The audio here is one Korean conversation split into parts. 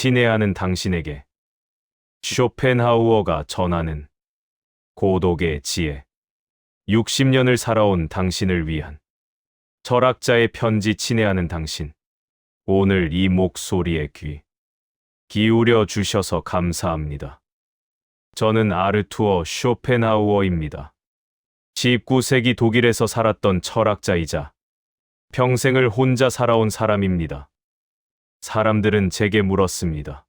친애하는 당신에게 쇼펜하우어가 전하는 고독의 지혜. 60년을 살아온 당신을 위한 철학자의 편지 친애하는 당신. 오늘 이 목소리에 귀 기울여 주셔서 감사합니다. 저는 아르투어 쇼펜하우어입니다. 19세기 독일에서 살았던 철학자이자 평생을 혼자 살아온 사람입니다. 사람들은 제게 물었습니다.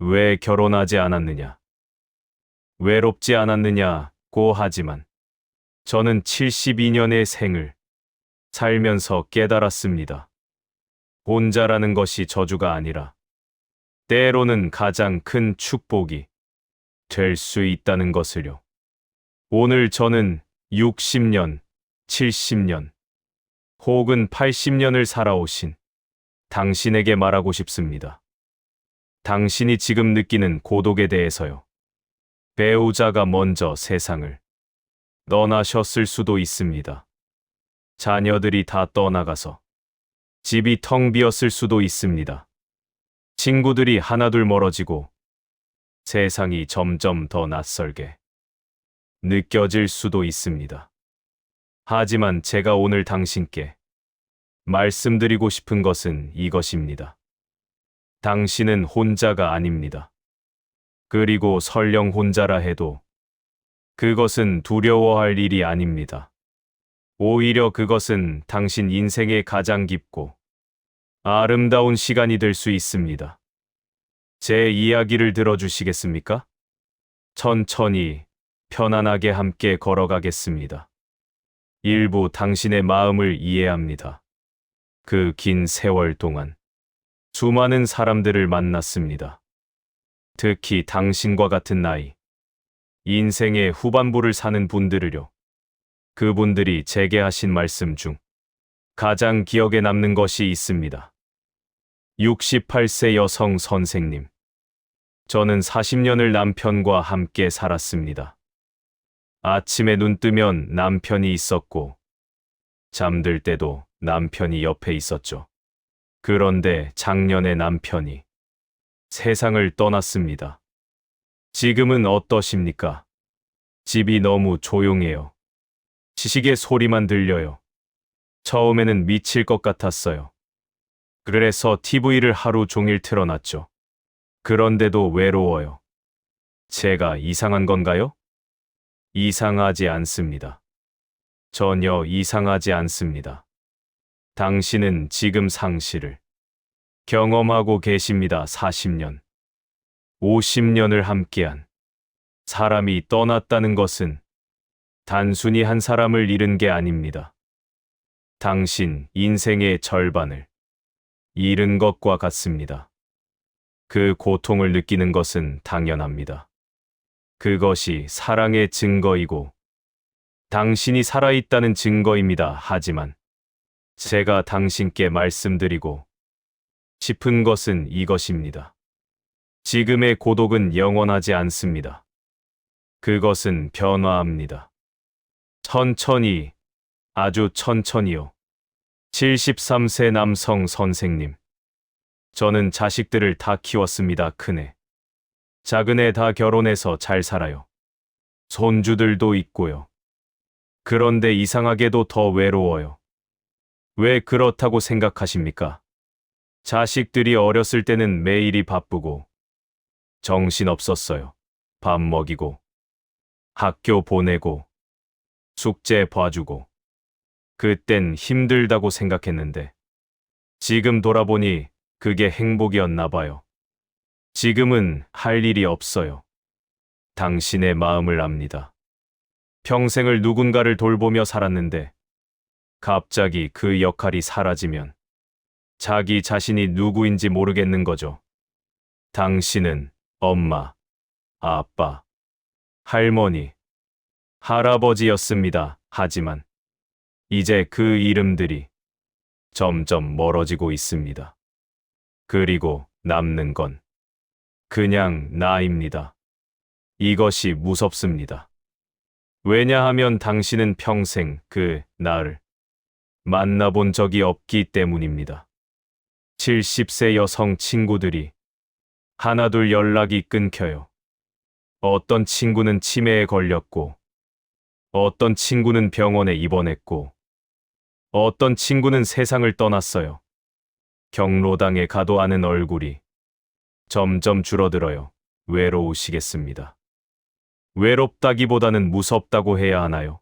왜 결혼하지 않았느냐? 외롭지 않았느냐고 하지만 저는 72년의 생을 살면서 깨달았습니다. 혼자라는 것이 저주가 아니라 때로는 가장 큰 축복이 될 수 있다는 것을요. 오늘 저는 60년, 70년, 혹은 80년을 살아오신 당신에게 말하고 싶습니다. 당신이 지금 느끼는 고독에 대해서요. 배우자가 먼저 세상을 떠나셨을 수도 있습니다. 자녀들이 다 떠나가서 집이 텅 비었을 수도 있습니다. 친구들이 하나둘 멀어지고 세상이 점점 더 낯설게 느껴질 수도 있습니다. 하지만 제가 오늘 당신께 말씀드리고 싶은 것은 이것입니다. 당신은 혼자가 아닙니다. 그리고 설령 혼자라 해도 그것은 두려워할 일이 아닙니다. 오히려 그것은 당신 인생의 가장 깊고 아름다운 시간이 될 수 있습니다. 제 이야기를 들어주시겠습니까? 천천히 편안하게 함께 걸어가겠습니다. 일부 당신의 마음을 이해합니다. 그 긴 세월 동안 수많은 사람들을 만났습니다. 특히 당신과 같은 나이, 인생의 후반부를 사는 분들을요. 그분들이 제게 하신 말씀 중 가장 기억에 남는 것이 있습니다. 68세 여성 선생님. 저는 40년을 남편과 함께 살았습니다. 아침에 눈 뜨면 남편이 있었고, 잠들 때도 남편이 옆에 있었죠. 그런데 작년에 남편이 세상을 떠났습니다. 지금은 어떠십니까? 집이 너무 조용해요. 지식의 소리만 들려요. 처음에는 미칠 것 같았어요. 그래서 TV를 하루 종일 틀어놨죠. 그런데도 외로워요. 제가 이상한 건가요? 이상하지 않습니다. 전혀 이상하지 않습니다. 당신은 지금 상실을 경험하고 계십니다. 40년, 50년을 함께한 사람이 떠났다는 것은 단순히 한 사람을 잃은 게 아닙니다. 당신 인생의 절반을 잃은 것과 같습니다. 그 고통을 느끼는 것은 당연합니다. 그것이 사랑의 증거이고 당신이 살아있다는 증거입니다. 하지만 제가 당신께 말씀드리고 싶은 것은 이것입니다. 지금의 고독은 영원하지 않습니다. 그것은 변화합니다. 천천히, 아주 천천히요. 73세 남성 선생님. 저는 자식들을 다 키웠습니다. 큰애. 작은애 다 결혼해서 잘 살아요. 손주들도 있고요. 그런데 이상하게도 더 외로워요. 왜 그렇다고 생각하십니까? 자식들이 어렸을 때는 매일이 바쁘고 정신 없었어요. 밥 먹이고 학교 보내고 숙제 봐주고 그땐 힘들다고 생각했는데 지금 돌아보니 그게 행복이었나 봐요. 지금은 할 일이 없어요. 당신의 마음을 압니다. 평생을 누군가를 돌보며 살았는데 갑자기 그 역할이 사라지면 자기 자신이 누구인지 모르겠는 거죠. 당신은 엄마, 아빠, 할머니, 할아버지였습니다. 하지만 이제 그 이름들이 점점 멀어지고 있습니다. 그리고 남는 건 그냥 나입니다. 이것이 무섭습니다. 왜냐하면 당신은 평생 그 나를 만나본 적이 없기 때문입니다. 70세 여성 친구들이 하나둘 연락이 끊겨요. 어떤 친구는 치매에 걸렸고, 어떤 친구는 병원에 입원했고, 어떤 친구는 세상을 떠났어요. 경로당에 가도 아는 얼굴이 점점 줄어들어요. 외로우시겠습니다. 외롭다기보다는 무섭다고 해야 하나요?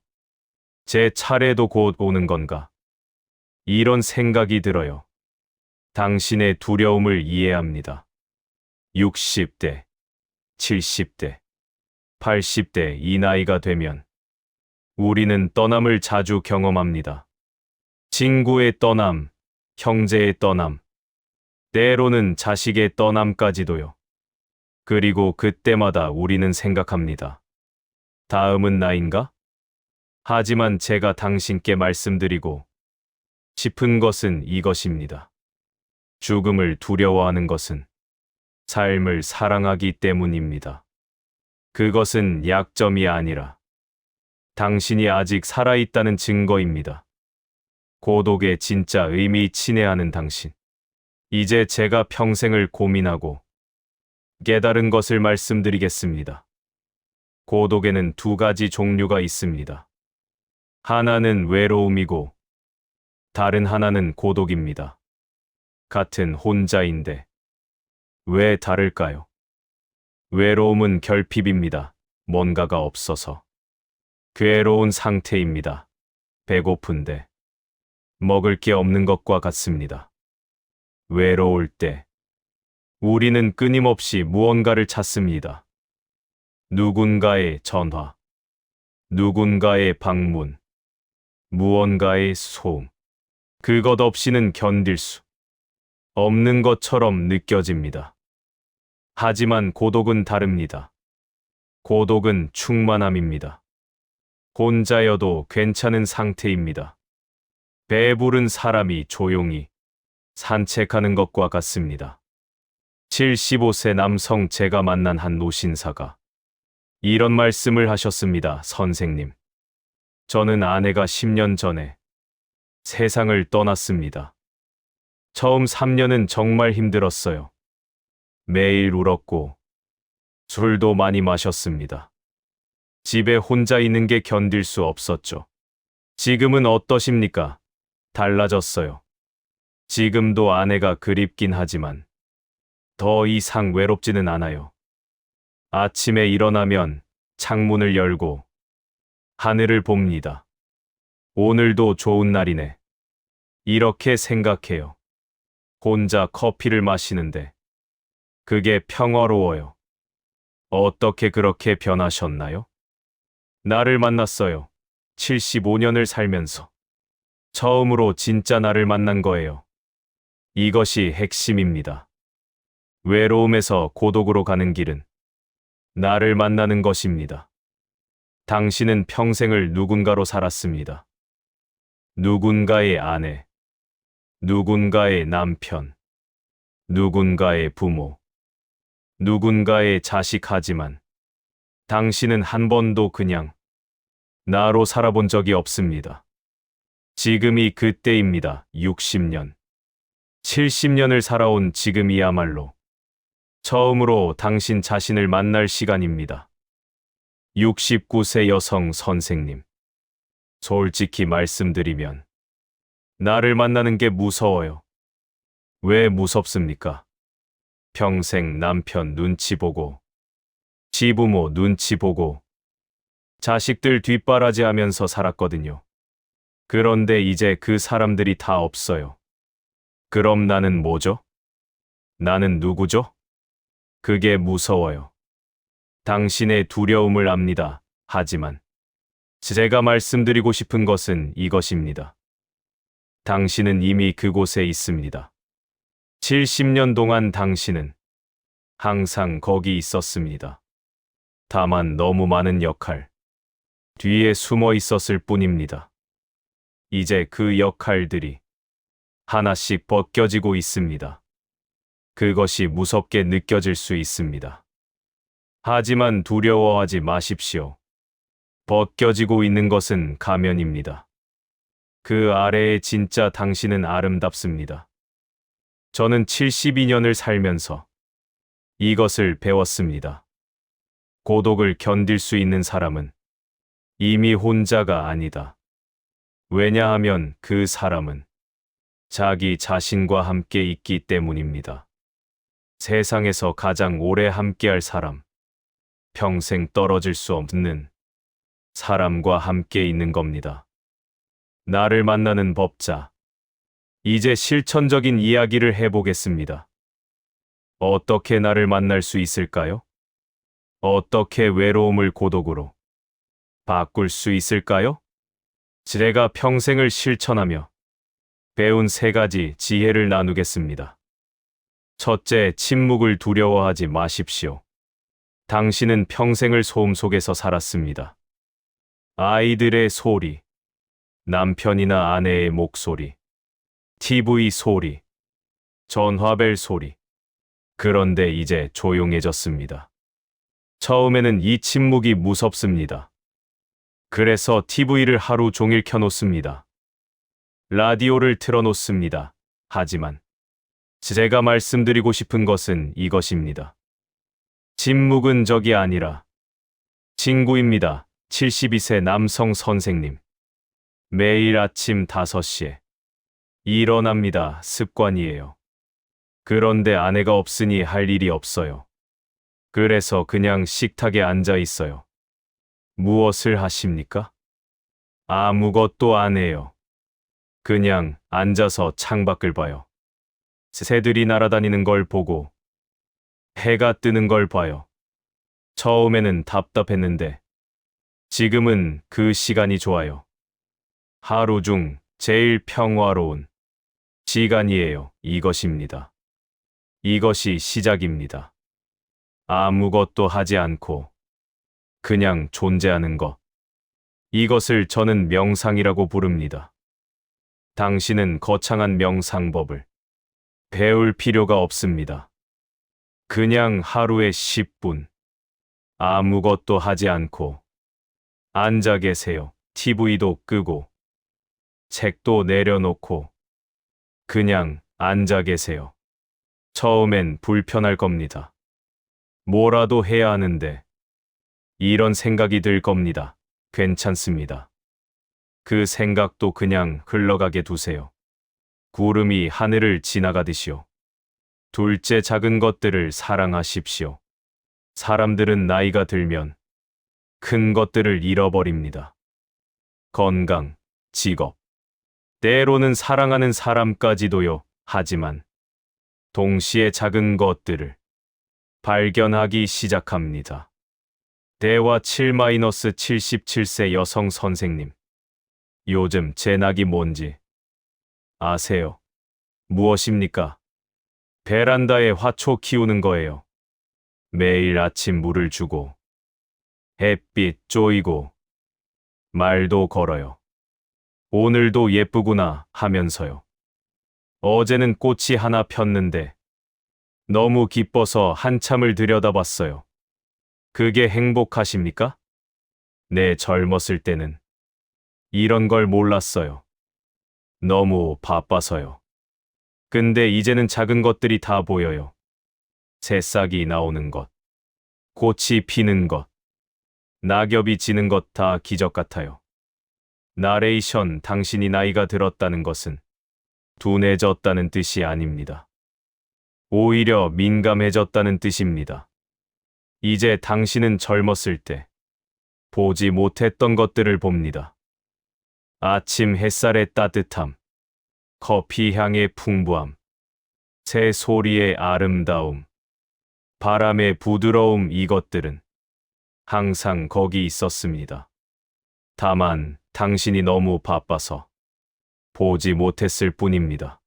제 차례도 곧 오는 건가? 이런 생각이 들어요. 당신의 두려움을 이해합니다. 60대, 70대, 80대 이 나이가 되면 우리는 떠남을 자주 경험합니다. 친구의 떠남, 형제의 떠남, 때로는 자식의 떠남까지도요. 그리고 그때마다 우리는 생각합니다. 다음은 나인가? 하지만 제가 당신께 말씀드리고 싶은 것은 이것입니다. 죽음을 두려워하는 것은 삶을 사랑하기 때문입니다. 그것은 약점이 아니라 당신이 아직 살아있다는 증거입니다. 고독에 진짜 의미 친해하는 당신. 이제 제가 평생을 고민하고 깨달은 것을 말씀드리겠습니다. 고독에는 두 가지 종류가 있습니다. 하나는 외로움이고 다른 하나는 고독입니다. 같은 혼자인데 왜 다를까요? 외로움은 결핍입니다. 뭔가가 없어서. 괴로운 상태입니다. 배고픈데 먹을 게 없는 것과 같습니다. 외로울 때 우리는 끊임없이 무언가를 찾습니다. 누군가의 전화, 누군가의 방문, 무언가의 소음. 그것 없이는 견딜 수 없는 것처럼 느껴집니다. 하지만 고독은 다릅니다. 고독은 충만함입니다. 혼자여도 괜찮은 상태입니다. 배부른 사람이 조용히 산책하는 것과 같습니다. 75세 남성 제가 만난 한 노신사가 이런 말씀을 하셨습니다, 선생님. 저는 아내가 10년 전에 세상을 떠났습니다. 처음 3년은 정말 힘들었어요. 매일 울었고 술도 많이 마셨습니다. 집에 혼자 있는 게 견딜 수 없었죠. 지금은 어떠십니까? 달라졌어요. 지금도 아내가 그립긴 하지만 더 이상 외롭지는 않아요. 아침에 일어나면 창문을 열고 하늘을 봅니다. 오늘도 좋은 날이네. 이렇게 생각해요. 혼자 커피를 마시는데 그게 평화로워요. 어떻게 그렇게 변하셨나요? 나를 만났어요. 75년을 살면서. 처음으로 진짜 나를 만난 거예요. 이것이 핵심입니다. 외로움에서 고독으로 가는 길은 나를 만나는 것입니다. 당신은 평생을 누군가로 살았습니다. 누군가의 아내, 누군가의 남편, 누군가의 부모, 누군가의 자식 하지만 당신은 한 번도 그냥 나로 살아본 적이 없습니다. 지금이 그때입니다. 60년. 70년을 살아온 지금이야말로 처음으로 당신 자신을 만날 시간입니다. 69세 여성 선생님. 솔직히 말씀드리면 나를 만나는 게 무서워요. 왜 무섭습니까? 평생 남편 눈치 보고, 지부모 눈치 보고, 자식들 뒷바라지 하면서 살았거든요. 그런데 이제 그 사람들이 다 없어요. 그럼 나는 뭐죠? 나는 누구죠? 그게 무서워요. 당신의 두려움을 압니다. 하지만 제가 말씀드리고 싶은 것은 이것입니다. 당신은 이미 그곳에 있습니다. 70년 동안 당신은 항상 거기 있었습니다. 다만 너무 많은 역할, 뒤에 숨어 있었을 뿐입니다. 이제 그 역할들이 하나씩 벗겨지고 있습니다. 그것이 무섭게 느껴질 수 있습니다. 하지만 두려워하지 마십시오. 벗겨지고 있는 것은 가면입니다. 그 아래에 진짜 당신은 아름답습니다. 저는 72년을 살면서 이것을 배웠습니다. 고독을 견딜 수 있는 사람은 이미 혼자가 아니다. 왜냐하면 그 사람은 자기 자신과 함께 있기 때문입니다. 세상에서 가장 오래 함께할 사람, 평생 떨어질 수 없는 사람과 함께 있는 겁니다. 나를 만나는 법자. 이제 실천적인 이야기를 해보겠습니다. 어떻게 나를 만날 수 있을까요? 어떻게 외로움을 고독으로 바꿀 수 있을까요? 제가 평생을 실천하며 배운 세 가지 지혜를 나누겠습니다. 첫째, 침묵을 두려워하지 마십시오. 당신은 평생을 소음 속에서 살았습니다. 아이들의 소리, 남편이나 아내의 목소리, TV 소리, 전화벨 소리. 그런데 이제 조용해졌습니다. 처음에는 이 침묵이 무섭습니다. 그래서 TV를 하루 종일 켜놓습니다. 라디오를 틀어놓습니다. 하지만 제가 말씀드리고 싶은 것은 이것입니다. 침묵은 적이 아니라 친구입니다. 72세 남성 선생님. 매일 아침 5시에 일어납니다. 습관이에요. 그런데 아내가 없으니 할 일이 없어요. 그래서 그냥 식탁에 앉아 있어요. 무엇을 하십니까? 아무것도 안 해요. 그냥 앉아서 창밖을 봐요. 새들이 날아다니는 걸 보고 해가 뜨는 걸 봐요. 처음에는 답답했는데 지금은 그 시간이 좋아요. 하루 중 제일 평화로운 시간이에요. 이것입니다. 이것이 시작입니다. 아무것도 하지 않고 그냥 존재하는 것. 이것을 저는 명상이라고 부릅니다. 당신은 거창한 명상법을 배울 필요가 없습니다. 그냥 하루에 10분 아무것도 하지 않고 앉아 계세요. TV도 끄고 책도 내려놓고 그냥 앉아 계세요. 처음엔 불편할 겁니다. 뭐라도 해야 하는데 이런 생각이 들 겁니다. 괜찮습니다. 그 생각도 그냥 흘러가게 두세요. 구름이 하늘을 지나가듯이요. 둘째 작은 것들을 사랑하십시오. 사람들은 나이가 들면 큰 것들을 잃어버립니다. 건강, 직업, 때로는 사랑하는 사람까지도요. 하지만 동시에 작은 것들을 발견하기 시작합니다. 대화 7-77세 여성 선생님. 요즘 제 낙이 뭔지 아세요? 무엇입니까? 베란다에 화초 키우는 거예요. 매일 아침 물을 주고 햇빛 쪼이고 말도 걸어요. 오늘도 예쁘구나 하면서요. 어제는 꽃이 하나 폈는데 너무 기뻐서 한참을 들여다봤어요. 그게 행복하십니까? 내 젊었을 때는 이런 걸 몰랐어요. 너무 바빠서요. 근데 이제는 작은 것들이 다 보여요. 새싹이 나오는 것, 꽃이 피는 것, 낙엽이 지는 것 다 기적 같아요. 나레이션 당신이 나이가 들었다는 것은 둔해졌다는 뜻이 아닙니다. 오히려 민감해졌다는 뜻입니다. 이제 당신은 젊었을 때 보지 못했던 것들을 봅니다. 아침 햇살의 따뜻함, 커피 향의 풍부함, 새 소리의 아름다움, 바람의 부드러움 이것들은 항상 거기 있었습니다. 다만 당신이 너무 바빠서 보지 못했을 뿐입니다.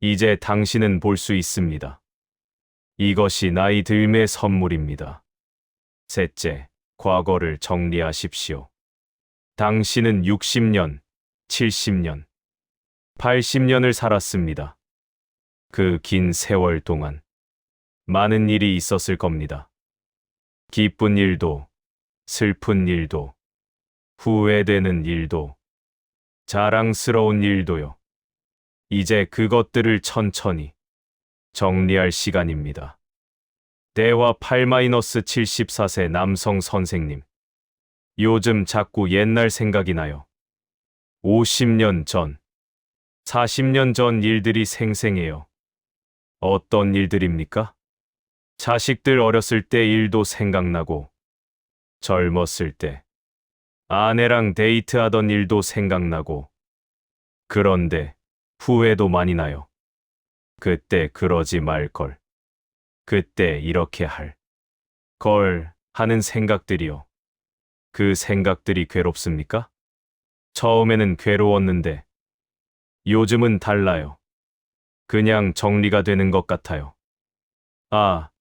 이제 당신은 볼 수 있습니다. 이것이 나이 들매 선물입니다. 셋째, 과거를 정리하십시오. 당신은 60년, 70년, 80년을 살았습니다. 그 긴 세월 동안 많은 일이 있었을 겁니다. 기쁜 일도, 슬픈 일도, 후회되는 일도, 자랑스러운 일도요. 이제 그것들을 천천히 정리할 시간입니다. 대화 8-74세 남성 선생님. 요즘 자꾸 옛날 생각이 나요. 50년 전, 40년 전 일들이 생생해요. 어떤 일들입니까? 자식들 어렸을 때 일도 생각나고, 젊었을 때, 아내랑 데이트하던 일도 생각나고, 그런데 후회도 많이 나요. 그때 그러지 말걸. 그때 이렇게 할. 걸 하는 생각들이요. 그 생각들이 괴롭습니까? 처음에는 괴로웠는데 요즘은 달라요. 그냥 정리가 되는 것 같아요. 아,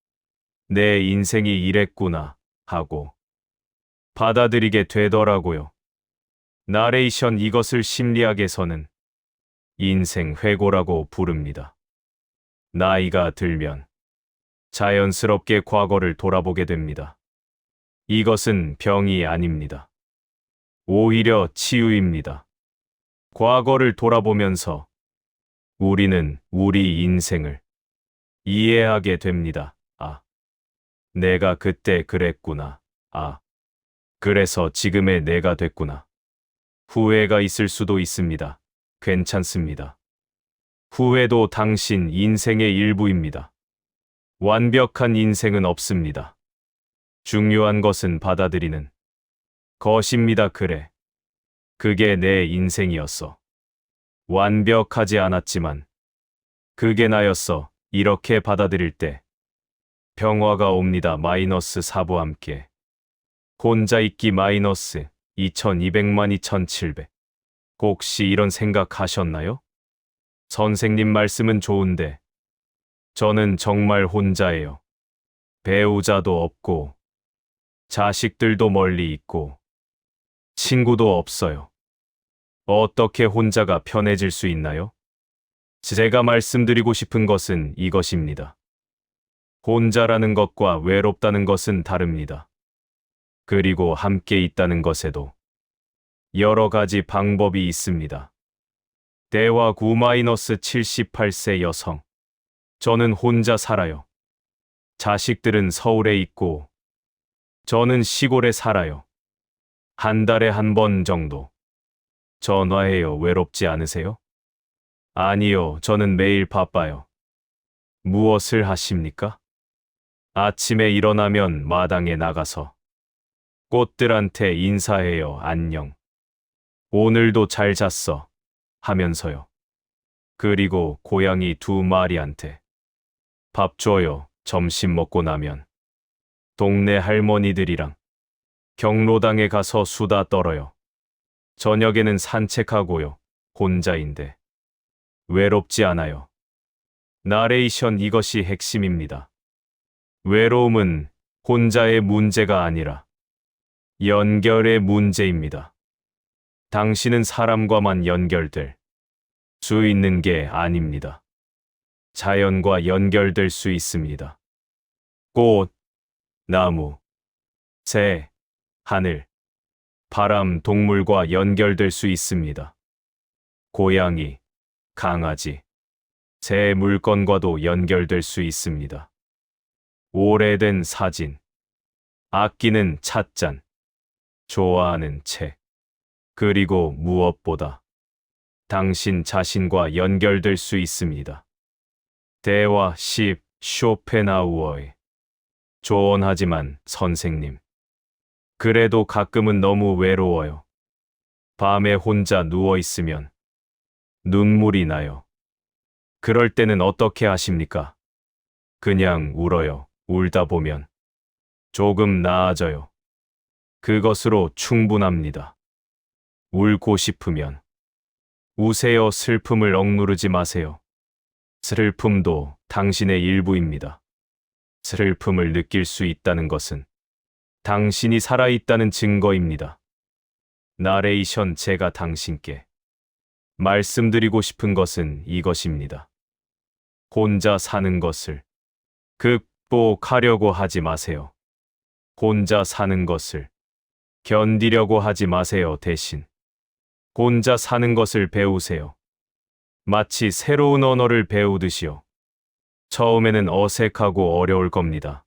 내 인생이 이랬구나 하고 받아들이게 되더라고요. 나레이션 이것을 심리학에서는 인생 회고라고 부릅니다. 나이가 들면 자연스럽게 과거를 돌아보게 됩니다. 이것은 병이 아닙니다. 오히려 치유입니다. 과거를 돌아보면서 우리는 우리 인생을 이해하게 됩니다. 아, 내가 그때 그랬구나. 아, 그래서 지금의 내가 됐구나. 후회가 있을 수도 있습니다. 괜찮습니다. 후회도 당신 인생의 일부입니다. 완벽한 인생은 없습니다. 중요한 것은 받아들이는 것입니다. 그래. 그게 내 인생이었어. 완벽하지 않았지만 그게 나였어. 이렇게 받아들일 때 평화가 옵니다. 마이너스 4부 함께 혼자 있기 마이너스 2200만 2700 혹시 이런 생각하셨나요? 선생님 말씀은 좋은데 저는 정말 혼자예요. 배우자도 없고 자식들도 멀리 있고 친구도 없어요. 어떻게 혼자가 편해질 수 있나요? 제가 말씀드리고 싶은 것은 이것입니다. 혼자라는 것과 외롭다는 것은 다릅니다. 그리고 함께 있다는 것에도 여러 가지 방법이 있습니다. 대화 9-78세 여성. 저는 혼자 살아요. 자식들은 서울에 있고, 저는 시골에 살아요. 한 달에 한 번 정도. 전화해요. 외롭지 않으세요? 아니요. 저는 매일 바빠요. 무엇을 하십니까? 아침에 일어나면 마당에 나가서 꽃들한테 인사해요. 안녕. 오늘도 잘 잤어. 하면서요. 그리고 고양이 두 마리한테 밥 줘요. 점심 먹고 나면 동네 할머니들이랑 경로당에 가서 수다 떨어요. 저녁에는 산책하고요. 혼자인데 외롭지 않아요. 나레이션 이것이 핵심입니다. 외로움은 혼자의 문제가 아니라 연결의 문제입니다. 당신은 사람과만 연결될 수 있는 게 아닙니다. 자연과 연결될 수 있습니다. 꽃, 나무, 새, 하늘, 바람, 동물과 연결될 수 있습니다. 고양이, 강아지, 새 물건과도 연결될 수 있습니다. 오래된 사진, 아끼는 찻잔, 좋아하는 책, 그리고 무엇보다 당신 자신과 연결될 수 있습니다. 대화 10 쇼펜하우어의 조언하지만 선생님. 그래도 가끔은 너무 외로워요. 밤에 혼자 누워 있으면 눈물이 나요. 그럴 때는 어떻게 하십니까? 그냥 울어요. 울다 보면 조금 나아져요. 그것으로 충분합니다. 울고 싶으면 우세요. 슬픔을 억누르지 마세요. 슬픔도 당신의 일부입니다. 슬픔을 느낄 수 있다는 것은 당신이 살아있다는 증거입니다. 나레이션 제가 당신께 말씀드리고 싶은 것은 이것입니다. 혼자 사는 것을 극 복하려고 하지 마세요. 혼자 사는 것을 견디려고 하지 마세요. 대신 혼자 사는 것을 배우세요. 마치 새로운 언어를 배우듯이요. 처음에는 어색하고 어려울 겁니다.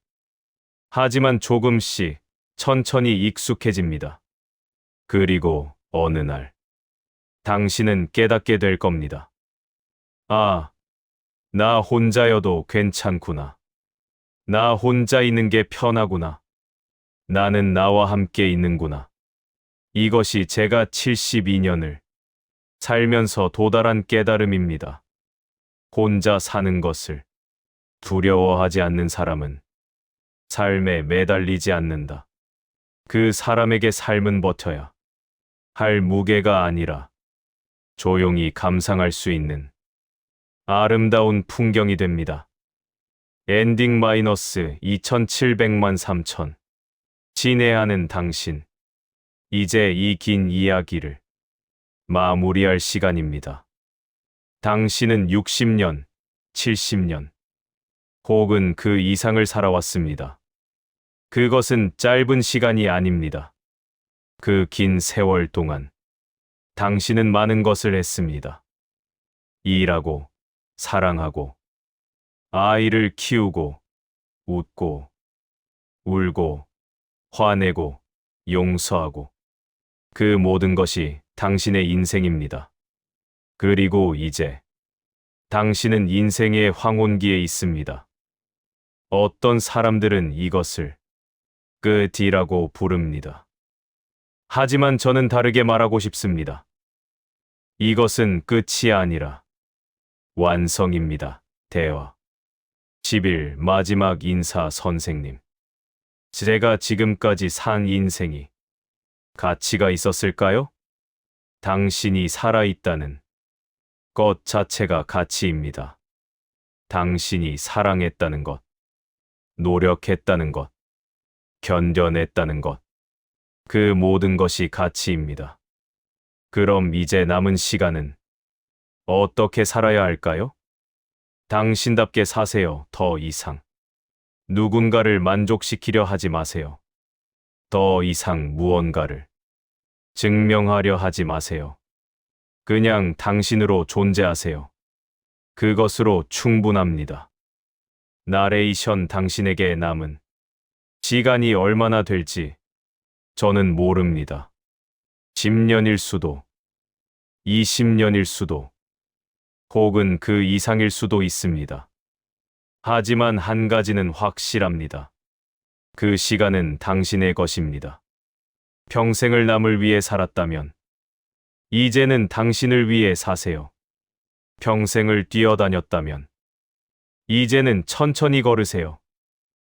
하지만 조금씩 천천히 익숙해집니다. 그리고 어느 날 당신은 깨닫게 될 겁니다. 아, 나 혼자여도 괜찮구나. 나 혼자 있는 게 편하구나. 나는 나와 함께 있는구나. 이것이 제가 72년을 살면서 도달한 깨달음입니다. 혼자 사는 것을 두려워하지 않는 사람은 삶에 매달리지 않는다. 그 사람에게 삶은 버텨야 할 무게가 아니라 조용히 감상할 수 있는 아름다운 풍경이 됩니다. 엔딩 마이너스 2700만 3000 진해하는 당신 이제 이 긴 이야기를 마무리할 시간입니다. 당신은 60년, 70년 혹은 그 이상을 살아왔습니다. 그것은 짧은 시간이 아닙니다. 그 긴 세월 동안 당신은 많은 것을 했습니다. 일하고, 사랑하고, 아이를 키우고, 웃고, 울고, 화내고, 용서하고, 그 모든 것이 당신의 인생입니다. 그리고 이제 당신은 인생의 황혼기에 있습니다. 어떤 사람들은 이것을 끝이라고 부릅니다. 하지만 저는 다르게 말하고 싶습니다. 이것은 끝이 아니라 완성입니다. 대화. 10일 마지막 인사 선생님. 제가 지금까지 산 인생이 가치가 있었을까요? 당신이 살아있다는 것 자체가 가치입니다. 당신이 사랑했다는 것, 노력했다는 것, 견뎌냈다는 것, 그 모든 것이 가치입니다. 그럼 이제 남은 시간은 어떻게 살아야 할까요? 당신답게 사세요, 더 이상. 누군가를 만족시키려 하지 마세요. 더 이상 무언가를 증명하려 하지 마세요. 그냥 당신으로 존재하세요. 그것으로 충분합니다. 나레이션 당신에게 남은 시간이 얼마나 될지 저는 모릅니다. 10년일 수도, 20년일 수도, 혹은 그 이상일 수도 있습니다. 하지만 한 가지는 확실합니다. 그 시간은 당신의 것입니다. 평생을 남을 위해 살았다면, 이제는 당신을 위해 사세요. 평생을 뛰어다녔다면, 이제는 천천히 걸으세요.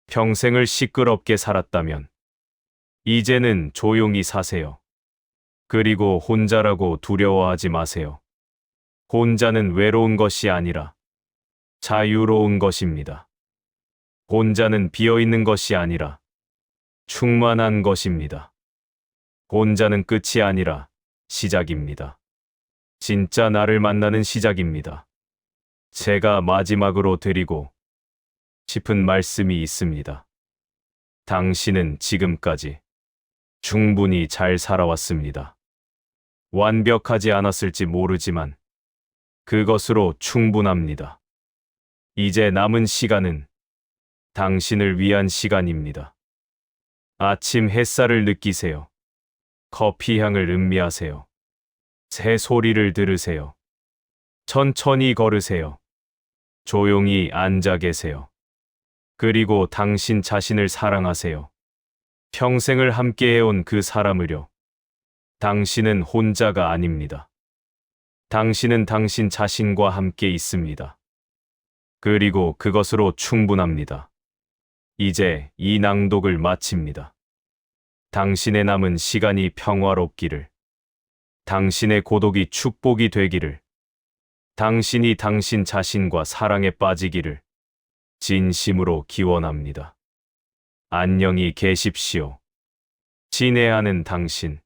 평생을 시끄럽게 살았다면, 이제는 조용히 사세요. 그리고 혼자라고 두려워하지 마세요. 혼자는 외로운 것이 아니라 자유로운 것입니다. 혼자는 비어있는 것이 아니라 충만한 것입니다. 혼자는 끝이 아니라 시작입니다. 진짜 나를 만나는 시작입니다. 제가 마지막으로 드리고 싶은 말씀이 있습니다. 당신은 지금까지 충분히 잘 살아왔습니다. 완벽하지 않았을지 모르지만 그것으로 충분합니다. 이제 남은 시간은 당신을 위한 시간입니다. 아침 햇살을 느끼세요. 커피 향을 음미하세요. 새 소리를 들으세요. 천천히 걸으세요. 조용히 앉아 계세요. 그리고 당신 자신을 사랑하세요. 평생을 함께 해온 그 사람을요. 당신은 혼자가 아닙니다. 당신은 당신 자신과 함께 있습니다. 그리고 그것으로 충분합니다. 이제 이 낭독을 마칩니다. 당신의 남은 시간이 평화롭기를, 당신의 고독이 축복이 되기를, 당신이 당신 자신과 사랑에 빠지기를 진심으로 기원합니다. 안녕히 계십시오. 진해하는 당신.